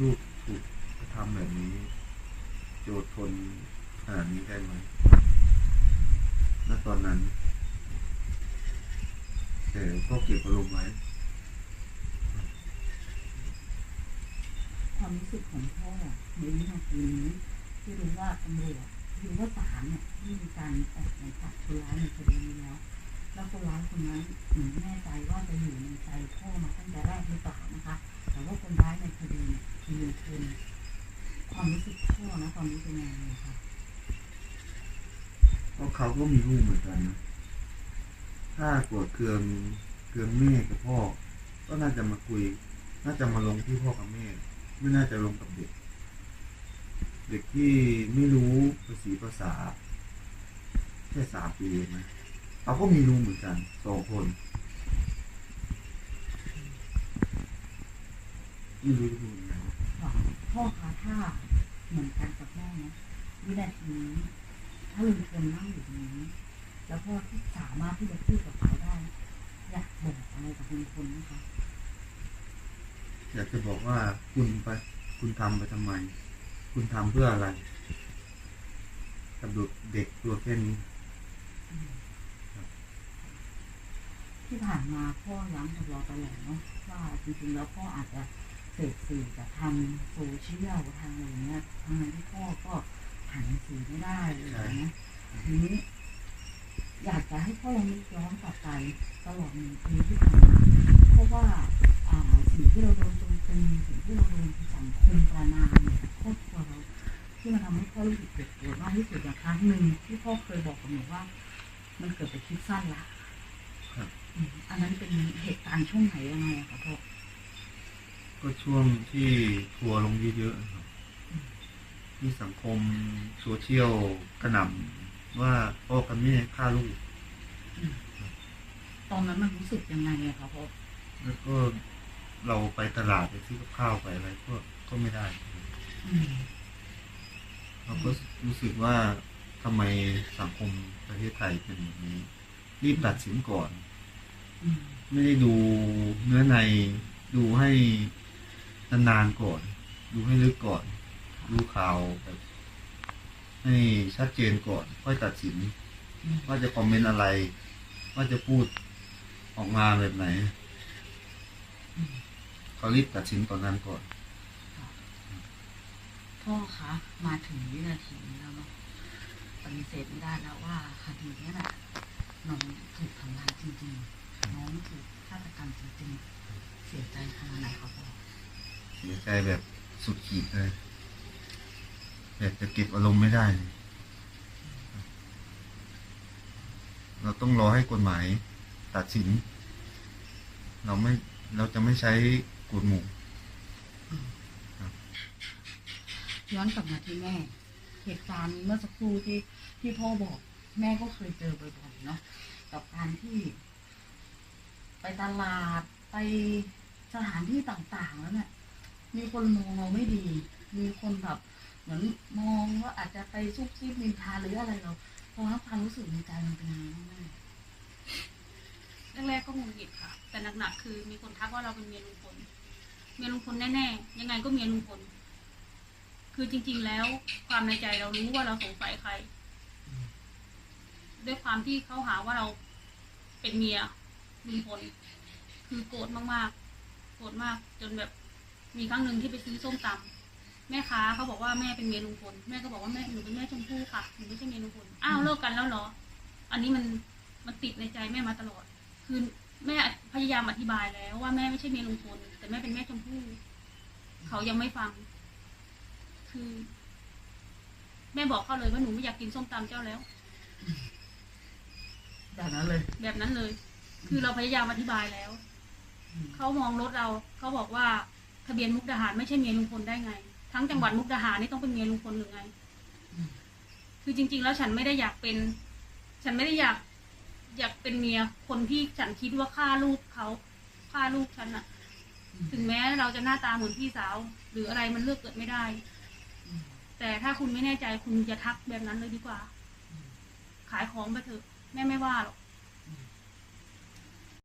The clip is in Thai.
ลูกถูกกระทำแบบนี้ โจทย์ทนขนาดนี้ได้ไหมณตอนนั้น แต่ก็เก็บอารมณ์ไว้ความรู้สึกของพ่อในวินาทีนี้ที่รู้ว่าตำรวจรู้ว่าศาลเนี่ยที่มีการออกหมายจับคนร้ายในคดีนี้แล้ว แล้วคนร้ายคนนั้นหนูแน่ใจว่าจะ คือลุงพลความรู้สึกพ่อนะตอนนี้เป็นยังไงคะเพราะเขาก็มีลูกเหมือนกันนะถ้าโกรธเคืองเคืองแม่กับพ่อ ก็น่าจะมาคุย น่าจะมาลงที่พ่อกับแม่ ไม่น่าจะลงกับเด็ก เด็กที่ไม่รู้ภาษีภาษา แค่สามปีเองนะเขาก็มีลูกเหมือนกันสองคนไม่รู้จะพูดยังไงค่ะ พ่อคะถ้าเหมือนกันกับแม่นะวินาทีนี้ถ้าลุงพลนั่งอยู่ตรงนี้ แล้วพ่อที่สามารถที่จะพูดกับเขาได้ อยากบอกอะไรกับลุงพลนะคะอยากจะบอกว่าคุณไปคุณทำไปทำไม คุณทำเพื่ออะไรกับเด็กตัวแค่นี้ที่ผ่านมาพ่อย้ำกับเราตลอดเนาะว่าจริงๆแล้วพ่ออาจจะ เสพสื่อจากทางโซเชียลทางอะไรเงี้ยทางนั้นที่พ่อก็อ่านหนังสือไม่ได้เลยนะทีนี้ อยากจะให้พ่อลองนึกย้อนกลับไปตลอดหนึ่งปีที่ผ่านมาเพราะว่าอ่าสิ่งที่เราโดนโจมตีสิ่งที่เราโดนสังคมประนามเนี่ยครอบครัวเราที่มันทำให้พ่อรู้สึกเจ็บปวดมากที่สุดอย่างครั้งหนึ่งที่พ่อเคยบอกกับหนูว่า มันเกิดจากคิดสั้นละอันนั้นเป็นเหตุการณ์ช่วงไหนยังไงคะพ่อ ก็ช่วงที่ทัวร์ลงเยอะๆครับที่สังคมโซเชียลกระหน่ำว่าพ่อกับแม่ฆ่าลูก ตอนนั้นมันรู้สึกยังไงอะคะพ่อแล้วก็เราไปตลาดไปซื้อกับข้าวไปอะไรก็ก็ไม่ได้ อืมเราก็รู้สึกว่าทำไมสังคมประเทศไทยเป็นแบบนี้ รีบตัดสินก่อน อืมไม่ได้ดูเนื้อในดูให้ นานๆก่อน ดูให้ลึกก่อน ดูข่าวแบบให้ชัดเจนก่อน ค่อยตัดสิน ว่าจะคอมเมนต์อะไร ว่าจะพูดออกมาแบบไหนเขารีบตัดสินตอนนั้นก่อนพ่อคะมาถึงวินาทีนี้แล้วเนาะปฏิเสธไม่ได้แล้วว่าคดีนี้แหละน้องถูกทำร้ายจริงๆ น้องถูกฆาตกรรมจริงๆ เสียใจขนาดไหนครับพ่อ เสียใจแบบสุดขีดเลยแบบจะเก็บอารมณ์ไม่ได้เลยเราต้องรอให้กฎหมายตัดสิน เราไม่เราจะไม่ใช้กฎหมู่ย้อนกลับมาที่แม่ เหตุการณ์เมื่อสักครู่ที่ที่พ่อบอก แม่ก็เคยเจอบ่อยๆเนาะกับการที่ ไปตลาดไปสถานที่ต่างๆแล้วเนี่ย มีคนมองเราไม่ดี มีคนแบบเหมือนมองว่าอาจจะไปซุบซิบนินทาหรืออะไรเราตอนนั้นความรู้สึกในใจมันเป็นยังไงบ้างแม่แรกๆก็งงหงิดค่ะ แต่หนักๆคือมีคนทักว่าเราเป็นเมียลุงพล เมียลุงพลแน่ๆ ยังไงก็เมียลุงพล คือจริง ๆ แล้วความในใจเรารู้ว่าเราสงสัยใคร ด้วยความที่เขาหาว่าเราเป็นเมียลุงพล คือโกรธมากๆ โกรธมากจนแบบ มีครั้งหนึ่งที่ไปซื้อส้มตำแม่ค้าเขาบอกว่าแม่เป็นเมียลุงพลแม่ก็บอกว่าแม่หนูเป็นแม่ชมพู่ค่ะหนูไม่ใช่เมียลุงพลอ้าวเลิกกันแล้วเหรอ อันนี้มันมันติดในใจแม่มาตลอด คือแม่พยายามอธิบายแล้วว่าแม่ไม่ใช่เมียลุงพลแต่แม่เป็นแม่ชมพู่เขายังไม่ฟัง คือ แม่บอกเขาเลยว่าหนูไม่อยากกินส้มตำเจ้าแล้ว แบบนั้นเลย แบบนั้นเลย คือเราพยายามอธิบายแล้วอืมเขามองรถเรา เขาบอกว่า ทะเบียนมุกดาหารไม่ใช่เมียลุงพลได้ไง ทั้งจังหวัดมุกดาหารนี่ต้องเป็นเมียลุงพลหรือไง คือจริง ๆ แล้วฉันไม่ได้อยากเป็น ฉันไม่ได้อยาก อยากเป็นเมียคนที่ฉันคิดว่าฆ่าลูกเขาฆ่าลูกฉันอะถึงแม้เราจะหน้าตาเหมือนพี่สาว หรืออะไรมันเลือกเกิดไม่ได้ แต่ถ้าคุณไม่แน่ใจคุณจะทักแบบนั้นเลยดีกว่า ขายของไปเถอะแม่ไม่ว่าหรอก